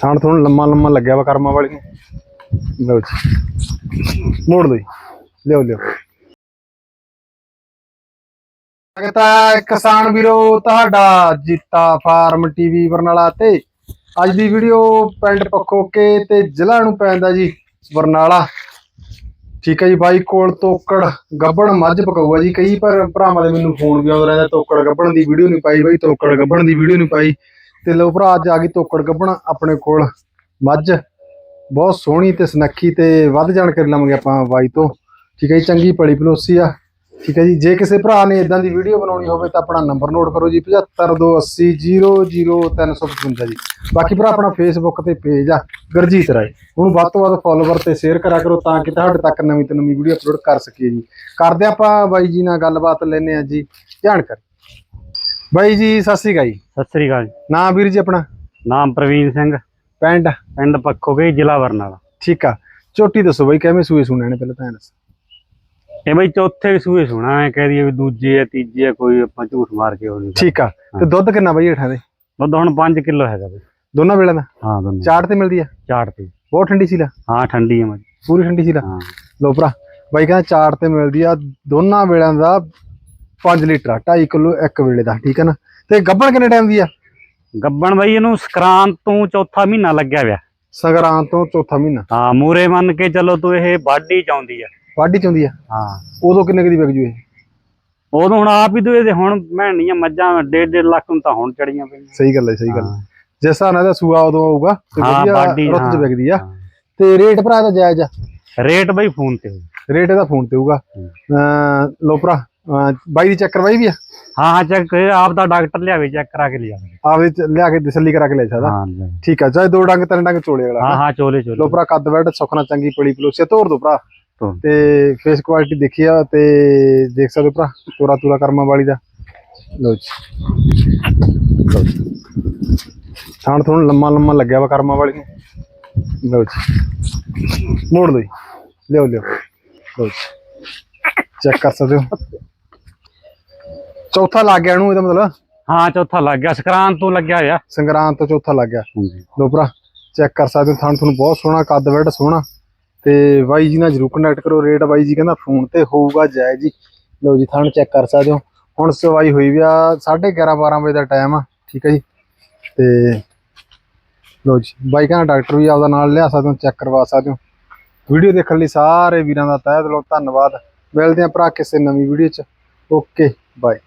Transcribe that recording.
ਥਾਣ ਥੋਣ ਲੰਮਾ ਲੰਮਾ ਲੱਗਿਆ ਵਾ ਕਰਮਾ ਵਾਲੀ ਨੂੰ ਲਓ ਜੀ। ਮੋੜ ਲਓ ਜੀ। ਲਿਓ ਲਿਓ ਸਵਾਗਤ ਕਿਸਾਨ ਵੀਰੋ, ਤੁਹਾਡਾ ਜੀਤਾ ਫਾਰਮ ਟੀਵੀ ਬਰਨਾਲਾ ਤੇ ਅੱਜ ਦੀ ਵੀਡੀਓ ਪਿੰਡ ਪੱਖੋਕੇ ਤੇ ਜ਼ਿਲ੍ਹਾ ਨੂੰ ਪੈਂਦਾ ਜੀ ਬਰਨਾਲਾ ਠੀਕ ਹੈ ਜੀ, ਬਾਈ ਕੋਲ ਤੋਕੜ ਗੱਬਣ ਮੱਝ ਪਕਾਊਗਾ ਜੀ। ਕਈ ਪਰ ਭਰਾਵਾਂ ਦੇ ਮੈਨੂੰ ਫੋਨ ਵੀ ਆਉਂਦਾ ਰਹਿੰਦਾ, ਤੋਕੜ ਗੱਬਣ ਦੀ ਵੀਡੀਓ ਨਹੀਂ ਪਾਈ ਬਾਈ, ਤੋਕੜ ਗੱਬਣ ਦੀ ਵੀਡੀਓ ਨਹੀਂ ਪਾਈ। ਤੇ ਲੋ ਭਰਾ, ਅੱਜ ਆ ਗਈ ਤੋਕੜ ਗੱਬਣ ਆਪਣੇ ਕੋਲ। ਮੱਝ, ਬਹੁਤ ਸੋਹਣੀ ਤੇ ਸੁਨੱਖੀ ਤੇ ਵੱਧ ਜਾਣਕਾਰੀ ਲਵਾਂਗੇ ਆਪਾਂ ਬਾਈ ਤੋਂ। ਠੀਕ ਹੈ ਜੀ, ਚੰਗੀ ਪਲੀ ਪਲੋਸੀ ਆ। ਠੀਕ ਹੈ ਜੀ, ਜੇ ਕਿਸੇ ਭਰਾ ਨੇ ਇਦਾਂ ਦੀ ਵੀਡੀਓ ਬਣਾਉਣੀ ਹੋਵੇ ਤਾਂ ਆਪਣਾ ਨੰਬਰ ਨੋਟ ਕਰੋ ਜੀ 7528000355 ਜੀ। ਬਾਕੀ ਭਰਾ, ਆਪਣਾ ਫੇਸਬੁੱਕ ਤੇ ਪੇਜ ਆ, ਗੁਰਜੀਤ ਰਾਏ। ਉਹਨੂੰ ਵੱਧ ਤੋਂ ਵੱਧ ਫੋਲੋਵਰ ਤੇ ਸ਼ੇਅਰ ਕਰਾ ਕਰੋ ਤਾਂ ਕਿ ਤੁਹਾਡੇ ਤੱਕ ਨਵੀਂ ਤੋਂ ਨਵੀਂ ਵੀਡੀਓ ਅਪਲੋਡ ਕਰ ਸਕੀਏ ਜੀ। ਕਰਦੇ ਆਪਾਂ ਬਾਈ ਜੀ ਨਾਲ ਗੱਲਬਾਤ ਲੈਨੇ ਆ ਜੀ, ਜਾਣਕਾਰੀ। ਬਾਈ ਜੀ ਸਤਿ ਸ੍ਰੀ ਅਕਾਲ ਜੀ। ਸਤਿ ਸ੍ਰੀ ਅਕਾਲ ਜੀ। ਨਾਮ ਵੀਰ ਜੀ ਆਪਣਾ? ਨਾਮ ਪ੍ਰਵੀਨ ਸਿੰਘ। ਪਿੰਡ? ਪਿੰਡ ਪੱਖੋਗੇ ਜ਼ਿਲ੍ਹਾ ਬਰਨਾਲਾ। ਠੀਕ ਆ। ਚੋਟੀ ਦੱਸੋ ਬਾਈ ਕਿਵੇਂ ਸੂਏ ਸੁਣਨੇ ਨੇ ਪਹਿਲਾਂ ਤਾਂ ਇਹ ਦੱਸੋ। ਇਹ ਬਈ ਚੌਥੇ ਸੂਏ ਸੁਣਾ ਹੈ ਕਹਿ ਦਈਏ ਵੀ ਦੂਜੇ ਆ ਤੀਜੇ ਆ ਕੋਈ ਆਪਾਂ ਝੂਠ ਮਾਰ ਕੇ ਹੋ ਨਹੀਂ ਠੀਕ ਆ। ਤੇ ਦੁੱਧ ਕਿੰਨਾ ਬਾਈ ਹੇਠਾਂ ਦੇ? ਦੁੱਧ ਹੁਣ 5 ਕਿਲੋ ਹੈਗਾ ਬਈ। ਦੋਨਾਂ ਵੇਲੇ ਦਾ? ਹਾਂ ਦੋਨੋਂ। ਚਾਟ ਤੇ ਮਿਲਦੀ ਆ? ਚਾਟ ਤੇ। ਬਹੁਤ ਠੰਡੀ ਸੀ ਲਾ ਹਾਂ ਠੰਡੀ ਹੈ ਮੱਝ ਪੂਰੀ ਠੰਡੀ ਸੀ ਲਾ ਹਾਂ। ਲੋ ਭਰਾ ਬਾਈ ਕਹਿੰਦਾ ਚਾਟ ਤੇ ਮਿਲਦੀ ਆ ਦੋਨਾਂ ਵੇਲਿਆਂ ਦਾ 5 ਲੀਟਰ ਆ 2.5 ਕਿਲੋ ਇੱਕ ਵੇਲੇ ਦਾ ਠੀਕ ਹੈ ਨਾ? ਤੇ ਗੱਬਣ ਕਿੰਨੇ ਟਾਈਮ ਦੀ ਆ? ਗੱਬਣ ਬਈ ਇਹਨੂੰ ਸਕਰਾਂਤ ਤੋਂ ਚੌਥਾ ਮਹੀਨਾ ਲੱਗਿਆ ਹੋਇਆ। ਸੰਗਰਾਂ ਤੋਂ ਚੌਥਾ ਮਹੀਨਾ। ਹਾਂ ਮੂਰੇ ਮੰਨ ਕੇ ਚੱਲੋ ਤੂੰ ਇਹ ਵਾਢੀ ਚ ਆਉਂਦੀ ਆ। ਵਾਢੀ ਚ ਹੁੰਦੀ ਆ? ਹਾਂ। ਉਦੋਂ ਕਿੰਨੇ ਕੁ ਦੀ ਵਿਕ ਜੂ ਇਹ? ਉਦੋਂ ਹੁਣ ਆਪ ਹੀ ਤੂੰ ਇਹਦੇ ਹੁਣ ਮੈਣੀਆਂ ਮੱਝਾਂ 1.5 ਲੱਖ ਨੂੰ ਤਾਂ ਹੁਣ ਚੜੀਆਂ ਪਈਆਂ। ਸਹੀ ਗੱਲ ਹੈ ਸਹੀ ਗੱਲ ਹਾਂ। ਜਿਸ ਹਿਸਾਬ ਨਾਲ ਇਹਦਾ ਸੂਆ ਉਦੋਂ ਆਊਗਾ ਤੇ ਹਾਂ, ਵਧੀਆ ਰੁੱਤ ਚ ਹਾਂ, ਵਿਕਦੀ ਆ। ਤੇ ਰੇਟ ਭਰਾ ਦਾ ਜਾਇਜ਼ ਆ? ਰੇਟ ਬਈ ਫੋਨ ਤੇ। ਹੋਊ। ਰੇਟ ਇਹਦਾ ਫੋਨ ਤੇ ਹੋਊਗਾ। ਭਰਾ ਅਹ ਬਾਈ ਦੀ ਚੱਕ ਕਰਵਾਈ ਵੀ ਆ? ਹਾਂ ਹਾਂ ਚੈੱਕ ਆਪ ਦਾ ਡਾਕਟਰ ਲਿਆਵੇ ਚੈੱਕ ਕਰਾ ਕੇ ਲਿਆਵੇ। ਚ ਲਿਆ ਕੇ ਤਸੱਲੀ ਕਰਾ ਕੇ ਲੈ ਸਕਦਾ ਹਾਂ। ਠੀਕ ਆ ਚਾਹੇ ਦੋ ਡੰਗ ਤਿੰਨ ਡੰਗ ਚੋਲੇ ਅਗਲਾ ਹਾਂ ਹਾਂ ਚੋਲੇ ਚੋਲੇ। ਲੋ ਭਰਾ ਕੱਦ ਬੈਠ ਸੁਖਣਾ ਚੰਗੀ ਪਲੀ ਪਲੋਸੀਆ ਤੋਰ ਦੋ ਭਰਾ। ਤੇ ਫੇਸ ਕੁਆਲਿਟੀ ਦੇਖੀ ਆ ਤੇ ਦੇਖ ਸਕਦੇ ਭਰਾ ਤੋਰਾ ਤੋਰਾ ਕਰਮਾਂ ਵਾਲੀ ਦਾ। ਲੋ ਜੀ। ਲਓ ਜੀ। ਥਾਣ ਥੋਣ ਲੰਮਾ ਲੰਮਾ ਲੱਗਿਆ ਵਾ ਕਰਮਾਂ ਵਾਲੀ ਨੂੰ। ਲੋ ਜੀ। ਮੋੜ ਲਓ ਲਿਓ ਲਿਓ ਲੋ ਜੀ। ਚੈੱਕ ਕਰ ਸਕਦੇ ਹੋ। ਚੌਥਾ ਲੱਗ ਗਿਆ ਇਹਨੂੰ ਇਹਦਾ ਮਤਲਬ? ਹਾਂ ਚੌਥਾ ਲੱਗ ਗਿਆ। ਸਕਰਾਂ ਤੋਂ ਲੱਗਿਆ ਹੋਇਆ। ਸੰਗਰਾਂਦ ਤੋਂ ਚੌਥਾ ਲੱਗ ਗਿਆ। ਹਾਂਜੀ। ਲੋ ਭਰਾ ਚੈੱਕ ਕਰ ਸਕਦੇ ਹੋ ਥਣ ਤੁਹਾਨੂੰ ਬਹੁਤ ਸੋਹਣਾ ਕੱਦ ਬੈਠ ਸੋਹਣਾ। ਤੇ ਬਾਈ ਜੀ ਨਾਲ ਜਰੂਰ ਕੰਟੈਕਟ ਕਰੋ। ਰੇਟ ਬਾਈ ਜੀ ਕਹਿੰਦਾ ਫੋਨ ਤੇ ਹੋਊਗਾ ਜਾਇਜ਼ ਜੀ। ਲੋ ਜੀ ਥਣ ਚੈੱਕ ਕਰ ਸਕਦੇ ਹੋ। ਹੁਣ ਸਵਾਈ ਹੋਈ ਵੀ ਆ 11:30 12 ਵਜੇ ਦਾ ਟਾਈਮ ਆ ਠੀਕ ਹੈ ਜੀ। ਤੇ ਲੋ ਜੀ ਬਾਈ ਕਹਿੰਦਾ ਡਾਕਟਰ ਵੀ ਆਪਦਾ ਨਾਲ ਲਿਆ ਸਕਦੇ ਹੋ ਚੈੱਕ ਕਰਵਾ ਸਕਦੇ ਹੋ। ਵੀਡੀਓ ਦੇਖਣ ਲਈ ਸਾਰੇ ਵੀਰਾਂ ਦਾ ਤਹਿ ਦਿਲੋਂ ਧੰਨਵਾਦ। ਮਿਲਦੇ ਆ ਭਰਾ ਕਿਸੇ ਨਵੀਂ ਵੀਡੀਓ ਚ। Okay bye